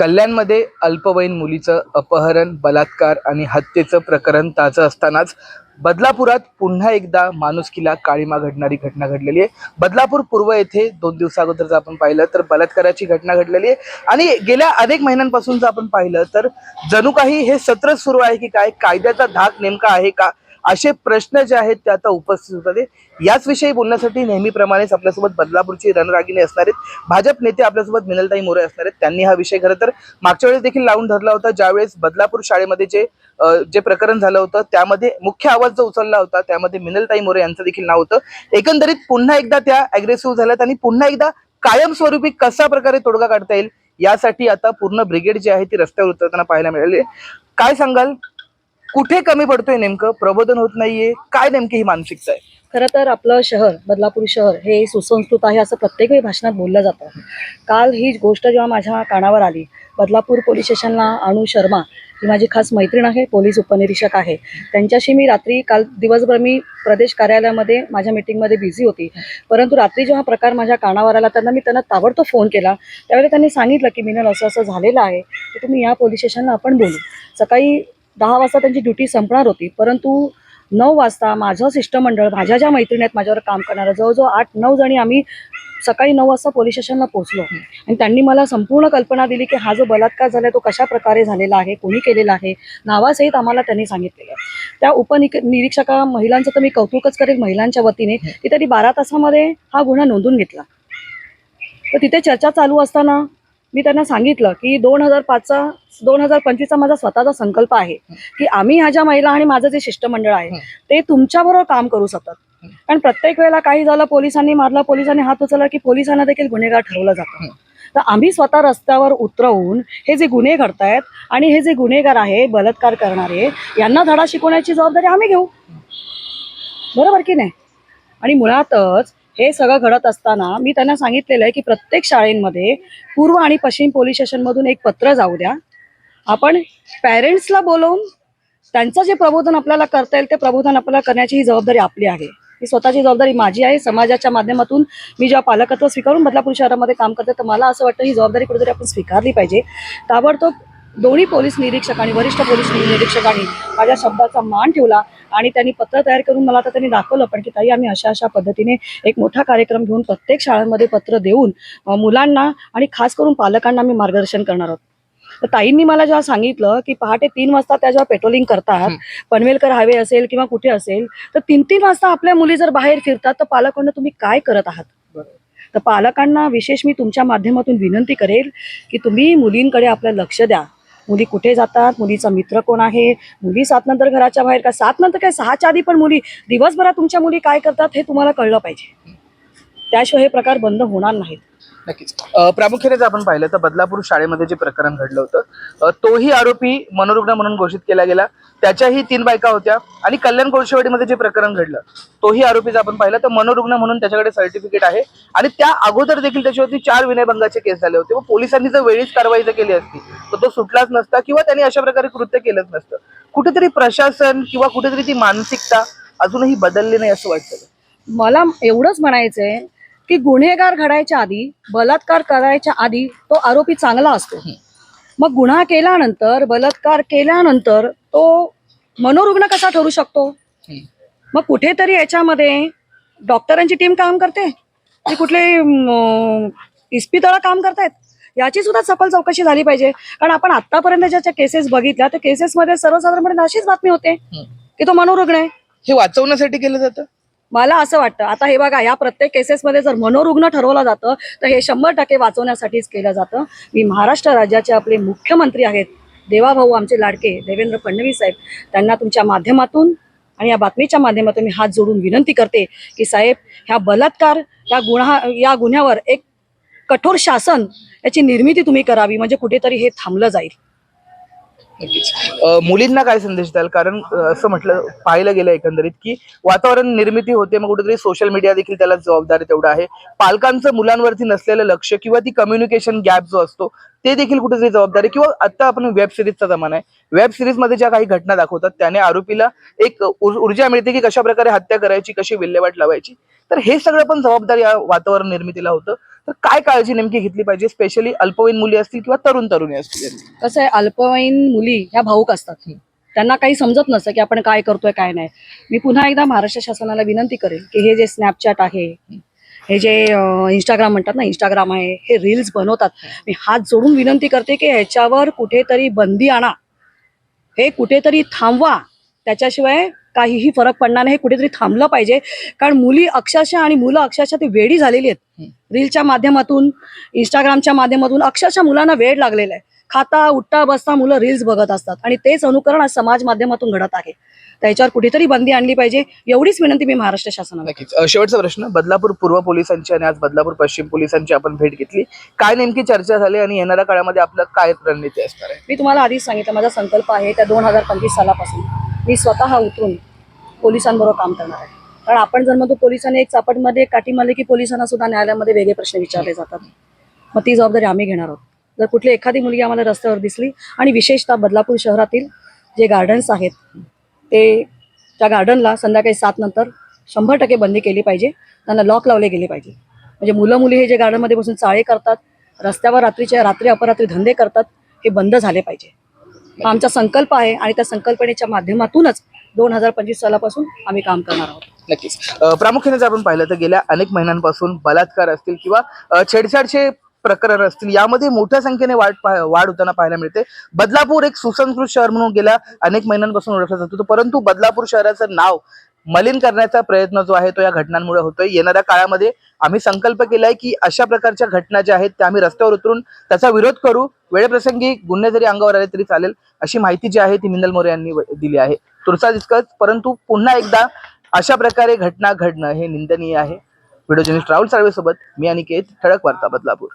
कल्याणमध्ये अल्पवयीन मुलीचं अपहरण बलात्कार आणि हत्येचं प्रकरण ताजं असतानाच बदलापुरात पुन्हा एकदा माणुसकीला काळीमा घडणारी घटना घडलेली आहे. बदलापूर पूर्व येथे दोन दिवसाअगोदर जर आपण पाहिलं तर बलात्काराची घटना घडलेली आहे. आणि गेल्या अनेक महिन्यांपासून जर आपण पाहिलं तर जणू काही हे सत्र सुरू आहे की काय? कायद्याचा धाक नेमका आहे का? असे प्रश्न जे आहेत ते आता उपस्थित होतात. याच विषयी बोलण्यासाठी नेहमीप्रमाणेच आपल्यासोबत बदलापूरची रणरागिणी असणार आहेत. भाजप नेते आपल्यासोबत मिनलताई मोरे असणार आहेत. त्यांनी हा विषय खरं तर मागच्या वेळेस देखील लावून धरला होता. ज्यावेळेस बदलापूर शाळेमध्ये जे जे प्रकरण झालं होतं त्यामध्ये मुख्य आवाज जो उचलला होता त्यामध्ये मिनलताई मोरे यांचं देखील नाव होतं. एकंदरीत पुन्हा एकदा त्या अग्रेसिव्ह झाल्यात आणि पुन्हा एकदा कायमस्वरूपी कशा प्रकारे तोडगा काढता येईल यासाठी आता पूर्ण ब्रिगेड जी आहे ती रस्त्यावर उतरताना पाहायला मिळाली काय सांगाल? कुठे कमी पडतोय नेमकं? प्रबोधन होत नाहीये. काय नेमकी ही मानसिकता आहे? खरं तर आपलं शहर बदलापूर शहर हे सुसंस्कृत आहे असं प्रत्येक वेळी भाषणात बोललं जातं. काल ही गोष्ट जेव्हा माझ्या कानावर आली बदलापूर पोलीस स्टेशनला अनु शर्मा ही माझी खास मैत्रीण आहे पोलीस उपनिरीक्षक आहे. त्यांच्याशी मी रात्री काल दिवसभर मी प्रदेश कार्यालयामध्ये माझ्या मिटिंगमध्ये बिझी होती. परंतु रात्री जेव्हा प्रकार माझ्या कानावर आला त्यांना मी त्यांना ताबडतोब फोन केला. त्यावेळी त्यांनी सांगितलं की मिनल असं असं झालेलं आहे. की तुम्ही या पोलीस स्टेशनला आपण बोलू. सकाळी दहा वाजता त्यांची ड्युटी संपणार होती परंतु नऊ वाजता माझं शिष्टमंडळ माझ्या ज्या मैत्रिणी आहेत माझ्यावर काम करणारं जवळजवळ आठ नऊ जणी आम्ही सकाळी नऊ वाजता पोलीस स्टेशनला पोहोचलो. आणि त्यांनी मला संपूर्ण कल्पना दिली की हा जो बलात्कार झाला तो कशा प्रकारे झालेला आहे कोणी केलेला आहे नावासहित आम्हाला त्यांनी सांगितलेलं त्या उपनिक निरीक्षका महिलांचं तर मी कौतुकच करेल महिलांच्या वतीने की त्यांनी बारा तासामध्ये हा गुन्हा नोंदून घेतला. तर तिथे चर्चा चालू असताना मी त्यांना सांगितलं की दोन हजार पाचचा दोन हजार पंचवीसचा माझा स्वतःचा संकल्प आहे की आम्ही ह्या ज्या महिला आणि माझं जे शिष्टमंडळ आहे ते तुमच्याबरोबर काम करू सतत. कारण प्रत्येक वेळेला काही झालं पोलिसांनी मारलं पोलिसांनी हात उचलला की पोलिसांना देखील गुन्हेगार ठरवलं जातं. तर आम्ही स्वतः रस्त्यावर उतरवून हे जे गुन्हे घडतायत आणि हे जे गुन्हेगार आहे बलात्कार करणारे यांना धडा शिकवण्याची जबाबदारी आम्ही घेऊ. बरोबर की नाही? आणि मुळातच हे सगळं घडत असताना मी त्यांना सांगितलेलं आहे की प्रत्येक शाळेमध्ये पूर्व आणि पश्चिम पोलीस स्टेशनमधून एक पत्र जाऊ द्या. आपण पॅरेंट्सला बोलवून त्यांचं जे प्रबोधन आपल्याला करता येईल ते प्रबोधन आपल्याला करण्याची ही जबाबदारी आपली आहे. ही स्वतःची जबाबदारी माझी आहे. समाजाच्या माध्यमातून मी जेव्हा पालकत्व स्वीकारून बदलापूर शहरामध्ये काम करते तर मला असं वाटतं ही जबाबदारी कुठेतरी आपण स्वीकारली पाहिजे. ताबडतोब दोन्ही पोलीस निरीक्षक आणि वरिष्ठ पोलीस निरीक्षकांनी माझ्या शब्दाचा मान ठेवला आणि त्यांनी पत्र तयार करून मला आता त्यांनी दाखवलं. पण की ताई आम्ही अशा अशा पद्धतीने एक मोठा कार्यक्रम घेऊन प्रत्येक शाळांमध्ये पत्र देऊन मुलांना आणि खास करून पालकांना आम्ही मार्गदर्शन करणार आहोत. तर ताईंनी मला जेव्हा सांगितलं की पहाटे तीन वाजता त्या जेव्हा पेट्रोलिंग करतात पनवेलकर हायवे असेल किंवा कुठे असेल तर तीन तीन वाजता आपल्या मुली जर बाहेर फिरतात तर पालकांना तुम्ही काय करत आहात? तर पालकांना विशेष मी तुमच्या माध्यमातून विनंती करेल की तुम्ही मुलींकडे आपलं लक्ष द्या. मुली कुठे जातात? मुलीचा मित्र कोण आहे? मुली सात नंतर घराच्या बाहेर का? सात नंतर काय? सहाच्या आधी पण मुली दिवसभरात तुमच्या मुली काय करतात हे तुम्हाला कळलं पाहिजे. त्याशिवाय हे प्रकार बंद होणार नाहीत. नक्कीच. प्रामुख्याने जर आपण पाहिलं तर बदलापूर शाळेमध्ये जे प्रकरण घडलं होतं तोही आरोपी मनोरुग्ण म्हणून घोषित केला गेला. त्याच्याही तीन बायका होत्या आणि कल्याण कोळशेवाडीमध्ये जे प्रकरण घडलं तोही आरोपी जर आपण पाहिलं तर मनोरुग्ण म्हणून त्याच्याकडे सर्टिफिकेट आहे आणि त्या अगोदर देखील त्याच्यावरती चार विनयभंगाचे केस झाले होते. व पोलिसांनी जर वेळीच कारवाई जर केली असती तर तो सुटलाच नसता किंवा त्यांनी अशा प्रकारे कृत्य केलंच नसतं. कुठेतरी प्रशासन किंवा कुठेतरी ती मानसिकता अजूनही बदलली नाही असं वाटतं. मला एवढंच म्हणायचंय की गुन्हेगार घडायच्या आधी बलात्कार करायच्या आधी तो आरोपी चांगला असतो. मग गुन्हा केल्यानंतर बलात्कार केल्यानंतर तो मनोरुग्ण कसा ठरू शकतो? मग कुठेतरी याच्यामध्ये डॉक्टरांची टीम काम करते? की कुठले इस्पितळं काम करतायत? याची सुद्धा सफल चौकशी झाली पाहिजे. कारण आपण आतापर्यंत ज्याच्या केसेस बघितल्या त्या केसेसमध्ये सर्वसाधारणपणे अशीच बातमी होते की तो मनोरुग्ण आहे. हे वाचवण्यासाठी केलं जातं? मला असं वाटतं. आता हे बघा या प्रत्येक केसेसमध्ये जर मनोरुग्ण ठरवलं जातं तर हे शंभर टक्के वाचवण्यासाठीच केलं जातं. मी महाराष्ट्र राज्याचे आपले मुख्यमंत्री आहेत देवाभाऊ आमचे लाडके देवेंद्र फडणवीस साहेब. त्यांना तुमच्या माध्यमातून आणि या बातमीच्या माध्यमातून मी हात जोडून विनंती करते की साहेब ह्या बलात्कार या गुन्हा या गुन्ह्यावर एक कठोर शासन याची निर्मिती तुम्ही करावी म्हणजे कुठेतरी हे थांबलं जाईल. नक्कीच. मुलींना काय संदेश द्याल? कारण असं म्हटलं पाहिलं गेलं एकंदरीत की वातावरण निर्मिती होते मग कुठेतरी सोशल मीडिया देखील त्याला जबाबदारी तेवढं आहे. पालकांचं मुलांवरती नसलेलं लक्ष किंवा ती कम्युनिकेशन गॅप जो असतो ते देखील कुठेतरी जबाबदारी. किंवा आता आपण वेब सिरीजचा जमाना आहे. वेब सिरीजमध्ये ज्या काही घटना दाखवतात त्याने आरोपीला एक ऊर्जा मिळते की कशा प्रकारे हत्या करायची कशी विल्हेवाट लावायची. तर हे सगळं पण जबाबदारी या वातावरण निर्मितीला होतं. तर काय काळजी नेमकी घेतली पाहिजे? स्पेशली अल्पवयीन मुली असतील किंवा तरुण तरुणी असतील कसं आहे अल्पवयीन मुली ह्या भाऊक असतात त्यांना काही समजत नसतं की आपण काय करतोय काय नाही. मी पुन्हा एकदा महाराष्ट्र शासनाला विनंती करेन की हे जे स्नॅपचॅट आहे हे जे इंस्टाग्राम म्हणतात ना इंस्टाग्राम आहे हे रील्स बनवतात. मी हात जोडून विनंती करते की ह्याच्यावर कुठेतरी बंदी आणा. हे कुठेतरी थांबवा. त्याच्याशिवाय काहीही फरक पडणार नाही हे कुठेतरी थांबलं पाहिजे. कारण मुली अक्षरशः आणि मुलं अक्षरशः ते वेडी झालेली आहेत. रीलच्या माध्यमातून इंस्टाग्रामच्या माध्यमातून अक्षरशः मुलांना वेळ लागलेला आहे. खाता उठता बसता मुलं रील्स बघत असतात. आणि तेच अनुकरण आज समाज माध्यमातून घडत आहे. त्याच्यावर कुठेतरी बंदी आणली पाहिजे एवढीच विनंती मी महाराष्ट्र शासनाला नक्कीच. अ, शेवटचा प्रश्न बदलापूर पूर्व पोलिसांची आणि आज बदलापूर पश्चिम पोलिसांची आपण भेट घेतली. काय नेमकी चर्चा झाली आणि येणाऱ्या काळामध्ये आपलं काय रणनीती असणार आहे? मी तुम्हाला आधीच सांगितलं माझा संकल्प आहे त्या दोन हजार पंचवीस सालापासून मी स्वतः उतरून पोलिसांबरोबर काम करणार आहे. कारण आपण जर म्हणतो पोलिसांनी एक चापटमध्ये एक काठी मारली की पोलिसांना सुद्धा न्यायालयामध्ये वेगळे प्रश्न विचारले जातात. मग ती जबाबदारी आम्ही घेणार आहोत. जर कुठली एखादी मुलगी आम्हाला रस्त्यावर दिसली आणि विशेषतः बदलापूर शहरातील जे गार्डन्स आहेत ते त्या गार्डनला संध्याकाळी सात नंतर शंभर टक्के बंदी केली पाहिजे. त्यांना लॉक लावले गेले पाहिजे. म्हणजे मुलं मुली हे जे गार्डनमध्ये बसून चाळे करतात रस्त्यावर रात्रीच्या रात्री अपरात्री धंदे करतात हे बंद झाले पाहिजे. आमचा संकल्प आहे आणि त्या संकल्पनेच्या माध्यमातूनच दोन हजार पंचवीस सालापासून आम्ही काम करणार आहोत. नक्कीच. प्रामुख्याने जर आपण पाहिलं तर गेल्या अनेक महिन्यांपासून बलात्कार असतील किंवा छेडछाडचे प्रकरण असतील. यामध्ये मोठ्या संख्येने वाढ पाह- वाढ होताना पाहायला मिळते. बदलापूर एक सुसंस्कृत शहर म्हणून गेल्या अनेक महिन्यांपासून ओळखला जातो. परंतु बदलापूर शहराचं नाव मलिन करण्याचा प्रयत्न जो आहे तो या घटनांमुळे होतोय. येणाऱ्या काळामध्ये आम्ही संकल्प केलाय की अशा प्रकारच्या घटना ज्या आहेत त्या आम्ही रस्त्यावर उतरून त्याचा विरोध करू. वेळेप्रसंगी गुन्हे जरी अंगावर आले तरी चालेल. अशी माहिती जी आहे ती मिनल मोरे यांनी दिली आहे. तुरचा दिसकच परंतु पुन्हा एकदा अशा प्रकारे घटना घडणं हे निंदनीय आहे. व्हिडिओ जर्नलिस्ट राहुल साळवे सोबत मी अनिकेत ठळक वार्ता बदलापूर.